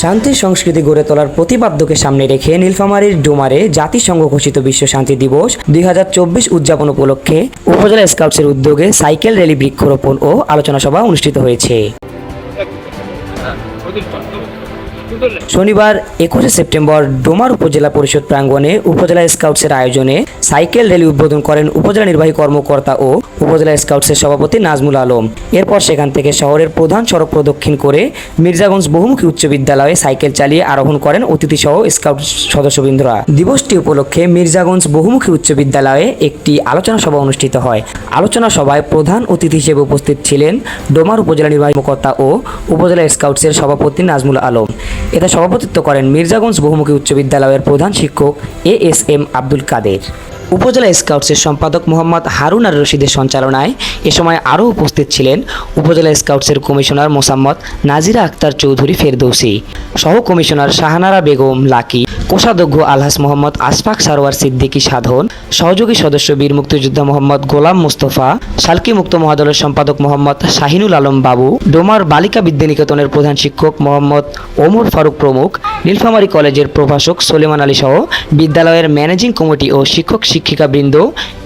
শান্তির সংস্কৃতি গড়ে তোলার প্রতিপাদ্যকে সামনে রেখে নীলফামারীর ডুমারে জাতিসংঘ ঘোষিত বিশ্ব শান্তি দিবস দুই হাজার চব্বিশ উদযাপন উপলক্ষে উপজেলা স্কাউটসের উদ্যোগে সাইকেল র্যালি, বৃক্ষরোপণ ও আলোচনা সভা অনুষ্ঠিত হয়েছে। শনিবার একুশে সেপ্টেম্বর ডোমার উপজেলা পরিষদ প্রাঙ্গণে উপজেলা স্কাউটসের আয়োজনে সাইকেল র্যালি উদ্বোধন করেন উপজেলা নির্বাহী কর্মকর্তা ও উপজেলা স্কাউটসের সভাপতি নাজমুল আলম। এরপর সেখান থেকে শহরের প্রধান সড়ক প্রদক্ষিণ করে মির্জাগঞ্জ বহুমুখী উচ্চ বিদ্যালয়ে সাইকেল চালিয়ে আরোহণ করেন অতিথি সহ স্কাউট সদস্যবৃন্দরা। দিবসটি উপলক্ষে মির্জাগঞ্জ বহুমুখী উচ্চ বিদ্যালয়ে একটি আলোচনা সভা অনুষ্ঠিত হয়। আলোচনা সভায় প্রধান অতিথি হিসেবে উপস্থিত ছিলেন ডোমার উপজেলা নির্বাহী কর্মকর্তা ও উপজেলা স্কাউটসের সভাপতি নাজমুল আলম। এতে সভাপতিত্ব করেন মির্জাগঞ্জ বহুমুখী উচ্চ বিদ্যালয়ের প্রধান শিক্ষক A S M Abdul Kader. উপজেলা স্কাউটসের সম্পাদক মোহাম্মদ হারুন আর রশিদের সঞ্চালনায় এ সময় আরও উপস্থিত ছিলেন উপজেলা স্কাউটসের কমিশনার মোসাম্মদ নাজিরা আক্তার চৌধুরী ফেরদৌসি সহ কমিশনার শাহানারা বেগম লাকি কোষাধ্যক্ষ আলহাস মোহাম্মদ আশফাক সারোয়ার সিদ্দিকী সাধন, সহযোগী সদস্য বীর মুক্তিযোদ্ধা মোহাম্মদ গোলাম মুস্তফা শালকি মুক্ত মহাদলের সম্পাদক মোহাম্মদ শাহিনুল আলম বাবু, ডোমার বালিকা বিদ্যানিকেতনের প্রধান শিক্ষক মোহাম্মদ ওমর ফারুক প্রমুখ, নীলফামারী কলেজের প্রভাষক সোলেমান আলী সহ বিদ্যালয়ের ম্যানেজিং কমিটি ও শিক্ষক শিক্ষিকাবৃন্দ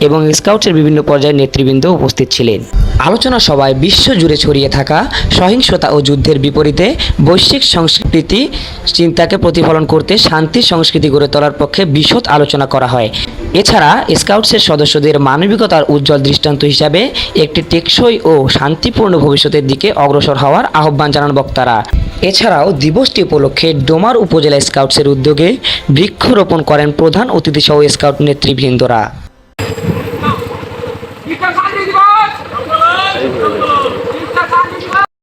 এবং স্কাউটসের বিভিন্ন পর্যায়ের নেতৃবৃন্দ উপস্থিত ছিলেন। আলোচনা সভায় বিশ্বজুড়ে ছড়িয়ে থাকা সহিংসতা ও যুদ্ধের বিপরীতে বৈশ্বিক সংস্কৃতি চিন্তাকে প্রতিফলন করতে শান্তির সংস্কৃতি গড়ে তোলার পক্ষে বিশদ আলোচনা করা হয়। এছাড়া স্কাউটসের সদস্যদের মানবিকতার উজ্জ্বল দৃষ্টান্ত হিসাবে একটি টেকসই ও শান্তিপূর্ণ ভবিষ্যতের দিকে অগ্রসর হওয়ার আহ্বান জানান বক্তারা। এছাড়াও দিবসটি উপলক্ষে ডোমার উপজেলা স্কাউটসের উদ্যোগে বৃক্ষরোপণ করেন প্রধান অতিথিসহ স্কাউট নেতৃবৃন্দরা।